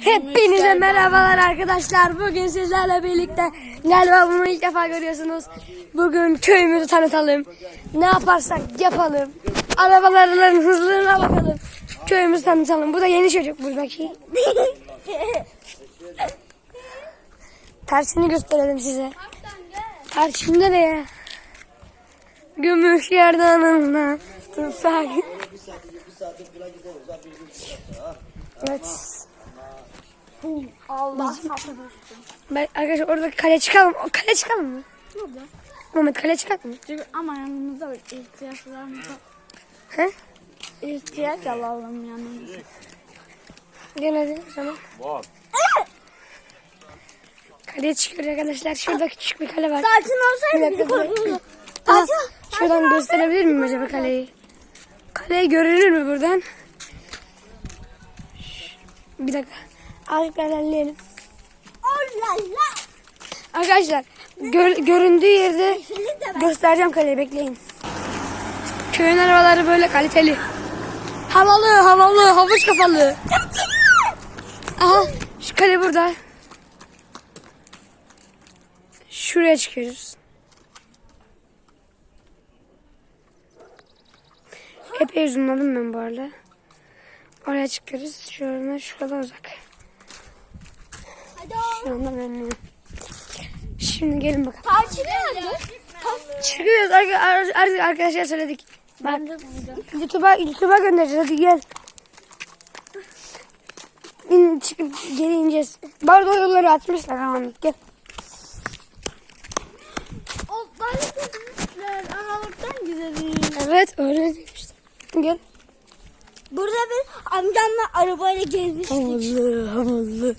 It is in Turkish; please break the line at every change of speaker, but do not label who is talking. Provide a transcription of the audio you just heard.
Hepinize merhabalar arkadaşlar. Bugün sizlerle birlikte galiba bunu ilk defa görüyorsunuz. Bugün köyümüzü tanıtalım. Ne yaparsak yapalım. Arabaların hızlılığına bakalım. Köyümüzü tanıtalım. Bu da yeni çocuk buradaki. Tersini gösterelim size. Tersinde de ya. Gümüş yerdanında tutsak. Evet.
Allah
Ben, arkadaşlar orada kale çıkalım. O kale çıkalım mı?
Burada.
Mehmet kale çıkalım mı?
Çünkü ama yanımızda bir ihtiyaçlarımıza
He?
ihtiyaç alalım yanımıza.
Gel hadi o zaman. Kaleye çıkıyor arkadaşlar. Şurada küçük bir kale var.
Sakin olsaydı
bir dakika. Aa, şuradan gösterebilir miyim acaba kaleyi? Kale görünür mü buradan? Bir dakika. İlerleyelim. Arkadaşlar gör- göründüğü yerde göstereceğim kaleyi bekleyin. Köyün arabaları böyle kaliteli. Havalı havalı havuç kafalı. Aha şu kale burada. Şuraya çıkıyoruz. Epey zoomladım ben bu arada. Oraya çıkıyoruz. Şuradan şu kadar uzak. Şu anda ben Şimdi gelin bakalım.
Tarçın nerede?
Çıkıyoruz artık arkadaşlar söyledik. Bak. YouTube'a YouTube'a göndereceğiz hadi gel. İn, çıkıp geri ineceğiz. Bu arada o yolları açmışlar ama gel.
O bana demişler analıktan güzelim.
Evet öyle demişler. Gel.
Burada bir amcamla arabayla gezmiştik.
Havalı havalı.